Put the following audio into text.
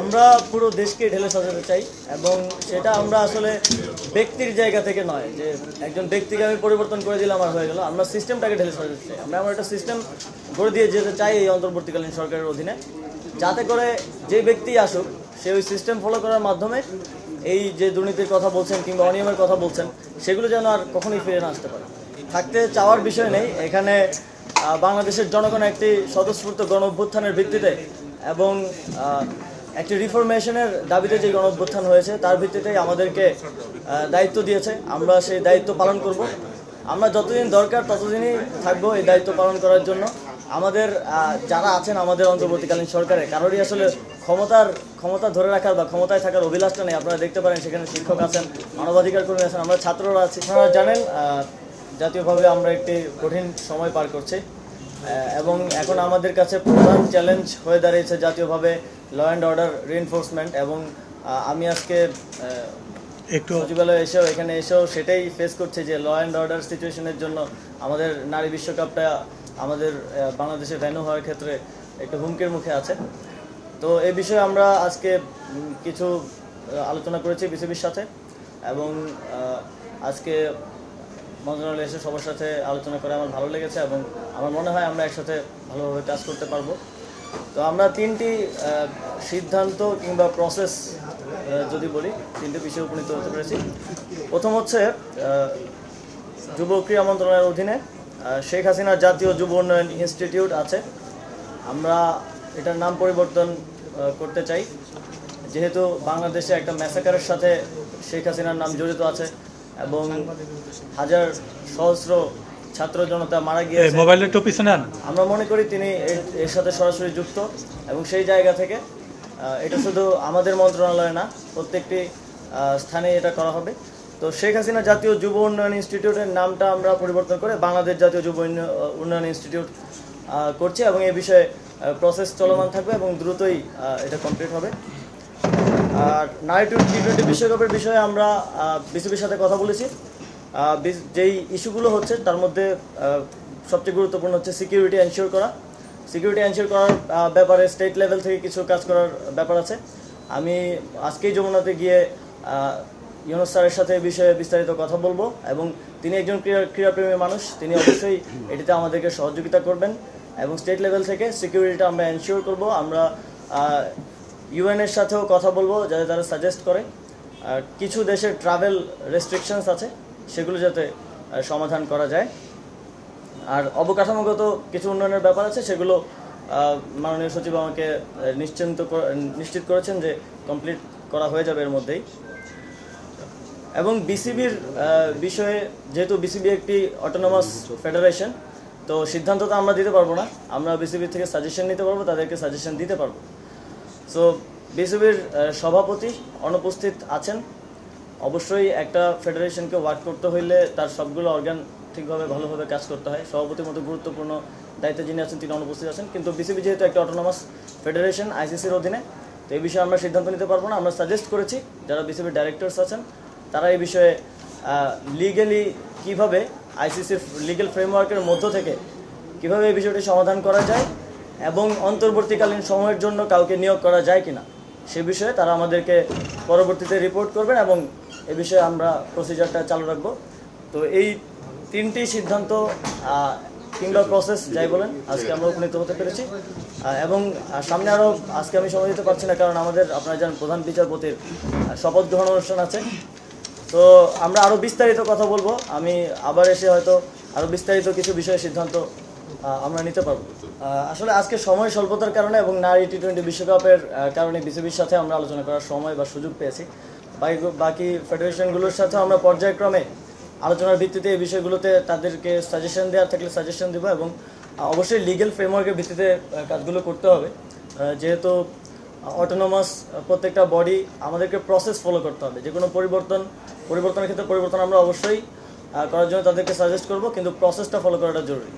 আমরা পুরো দেশকে ঢেলে সাজাতে চাই এবং সেটা আমরা আসলে ব্যক্তির জায়গা থেকে নয়, যে একজন ব্যক্তিকে আমি পরিবর্তন করে দিলাম আর হয়ে গেল। আমরা সিস্টেমটাকে ঢেলে সাজাতে চাই। আমরা এমন একটা সিস্টেম গড়ে দিয়ে যেতে চাই এই অন্তর্বর্তীকালীন সরকারের অধীনে। যাতে করে যে ব্যক্তি আসুক, সে ওই সিস্টেম ফলো করার মাধ্যমে এই যে দুর্নীতির কথা বলছেন কিংবা অনিয়মের কথা বলছেন, সেগুলো যেন আর কখনোই ফিরে না আসতে পারে। থাকতে চাওয়ার বিষয় নেই। এখানে বাংলাদেশের জনগণ একটি স্বতঃস্ফূর্ত গণ অভ্যুত্থানের ভিত্তিতে এবং একটি রিফরমেশনের দাবিতে যে গণঅভ্যুত্থান হয়েছে, তার ভিত্তিতেই আমাদেরকে দায়িত্ব দিয়েছে। আমরা সেই দায়িত্ব পালন করব। আমরা যতদিন দরকার ততদিনই থাকব এই দায়িত্ব পালন করার জন্য। আমাদের যারা আছেন আমাদের অন্তর্বর্তীকালীন সরকারে, কারোরই আসলে ক্ষমতার, ক্ষমতা ধরে রাখার বা ক্ষমতায় থাকার অভিলাষটা নেই। আপনারা দেখতে পারেন সেখানে শিক্ষক আছেন মানবাধিকার কর্মী আছেন, আমরা ছাত্ররা আছি। আপনারা জানেন জাতীয়ভাবে আমরা একটি কঠিন সময় পার করছি। এবং এখন আমাদের কাছে প্রধান চ্যালেঞ্জ হয়ে দাঁড়িয়েছে জাতীয়ভাবে ল অ্যান্ড অর্ডার রিএনফোর্সমেন্ট এবং আমি আজকে একটু সচিবালয়ে এসেও এখানে এসেও সেটাই ফেস করছে যে ল অ্যান্ড অর্ডার সিচুয়েশনের জন্য আমাদের নারী বিশ্বকাপটা আমাদের বাংলাদেশে ভ্যানু হওয়ার ক্ষেত্রে একটু হুমকির মুখে আছে। তো এই বিষয়ে আমরা আজকে কিছু আলোচনা করেছি বিসিবির সাথে এবং আজকে মন্ত্রণালয়ে এসে সবার সাথে আলোচনা করে আমার ভালো লেগেছে এবং আমার মনে হয় আমরা একসাথে ভালোভাবে কাজ করতে পারব। তো আমরা তিনটি সিদ্ধান্ত কিংবা প্রসেস যদি বলি, তিনটি বিষয়ে উপনীত হতে পেরেছি। প্রথম হচ্ছে যুব ক্রীড়া মন্ত্রণালয়ের অধীনে শেখ হাসিনা জাতীয় যুব উন্নয়ন ইনস্টিটিউট আছে। আমরা এটার নাম পরিবর্তন করতে চাই। যেহেতু বাংলাদেশে একটা ম্যাসাকারের সাথে শেখ হাসিনার নাম জড়িত আছে এবং হাজার সহস্র ছাত্র জনতা মারা গিয়েছে। মোবাইলটা একটু পিছনে আন আমরা মনে করি তিনি এর- সাথে সরাসরি যুক্ত এবং সেই জায়গা থেকে এটা শুধু আমাদের মন্ত্রণালয় না প্রত্যেকটি স্থানে এটা করা হবে। তো শেখ হাসিনা জাতীয় যুব উন্নয়ন ইনস্টিটিউটের নামটা আমরা পরিবর্তন করে বাংলাদেশ জাতীয় যুব উন্ন- উন্নয়ন ইনস্টিটিউট করছি এবং এই বিষয়ে প্রসেস চলমান থাকবে এবং দ্রুতই এটা কমপ্লিট হবে। আর নাইট টি টোয়েন্টি বিশ্বকাপের বিষয়ে আমরা বিসিবির সাথে কথা বলেছি। যেই ইস্যুগুলো হচ্ছে, তার মধ্যে সবচেয়ে গুরুত্বপূর্ণ হচ্ছে সিকিউরিটি এনশিওর করা। সিকিউরিটি এনশিওর করার ব্যাপারে স্টেট লেভেল থেকে কিছু কাজ করার ব্যাপার আছে। আমি আজকেই যমুনাতে গিয়ে ইউনুস স্যারের সাথে বিষয়ে বিস্তারিত কথা বলব এবং তিনি একজন ক্রীড়া, ক্রীড়াপ্রেমী মানুষ, তিনি অবশ্যই এটিতে আমাদেরকে সহযোগিতা করবেন এবং স্টেট লেভেল থেকে সিকিউরিটিটা আমরা এনশিওর করব। আমরা ইউএনের সাথেও কথা বলব যাতে তারা সাজেস্ট করে। কিছু দেশের ট্রাভেল রেস্ট্রিকশনস আছে সেগুলো যাতে সমাধান করা যায়। আর অবকাঠামোগত কিছু উন্নয়নের ব্যাপার আছে, সেগুলো মাননীয় সচিব আমাকে নিশ্চিন্ত নিশ্চিত করেছেন যে কমপ্লিট করা হয়ে যাবে এর মধ্যেই। এবং বিসিবির বিষয়ে যেহেতু বিসিবি একটি অটোনমাস ফেডারেশন তো সিদ্ধান্ত তো আমরা দিতে পারব না। আমরা বিসিবির থেকে সাজেশন নিতে পারব, তাদেরকে সাজেশন দিতে পারব। সো বিসিবির সভাপতি অনুপস্থিত আছেন। অবশ্যই একটা ফেডারেশনকে ওয়ার্ক করতে হইলে তার সবগুলো অর্গান ঠিকভাবে ভালোভাবে কাজ করতে হয়। সভাপতির মতো গুরুত্বপূর্ণ দায়িত্বে যিনি আছেন, তিনি অনুপস্থিত আছেন। কিন্তু বিসিবি যেহেতু একটা অটোনমাস ফেডারেশন আইসিসির অধীনে, তো এই বিষয়ে আমরা সিদ্ধান্ত নিতে পারব না। আমরা সাজেস্ট করেছি, যারা বিসিবির ডাইরেক্টরস আছেন, তারা এই বিষয়ে লিগেলি কীভাবে আইসিসির লিগেল ফ্রেমওয়ার্কের মধ্য থেকে কীভাবে এই বিষয়টি সমাধান করা যায় এবং অন্তর্বর্তীকালীন সময়ের জন্য কাউকে নিয়োগ করা যায় কিনা, সে বিষয়ে তারা আমাদেরকে পরবর্তীতে রিপোর্ট করবেন এবং এ বিষয়ে আমরা প্রসিজারটা চালু রাখব। তো এই তিনটি সিদ্ধান্ত কিংবা প্রসেস যাই বলেন, আজকে আমরা উপনীত হতে পেরেছি। এবং সামনে আরও আজকে আমি সময় দিতে পারছি না, কারণ আমাদের আপনারা জানেন প্রধান বিচারপতির শপথ গ্রহণ অনুষ্ঠান আছে। তো আমরা আরও বিস্তারিত কথা বলব। আমি আবার এসে হয়তো আরও বিস্তারিত কিছু বিষয়ে সিদ্ধান্ত আমরা নিতে পারব। আসলে আজকে সময় স্বল্পতার কারণে এবং নারী টি টোয়েন্টি বিশ্বকাপের কারণে বিসিবির সাথে আমরা আলোচনা করার সময় বা সুযোগ পেয়েছি। বাকি ফেডারেশনগুলোর সাথে আমরা পর্যায়ক্রমে আলোচনার ভিত্তিতে এই বিষয়গুলোতে তাদেরকে সাজেশন দেওয়ার থাকলে সাজেশন দেবো এবং অবশ্যই লিগেল ফ্রেমওয়ার্কের ভিত্তিতে কাজগুলো করতে হবে। যেহেতু অটোনোমাস প্রত্যেকটা বডি আমাদেরকে প্রসেস ফলো করতে হবে। যে কোনো পরিবর্তন, পরিবর্তনের ক্ষেত্রে পরিবর্তন আমরা অবশ্যই করার জন্য তাদেরকে সাজেস্ট করব, কিন্তু প্রসেসটা ফলো করাটা জরুরি।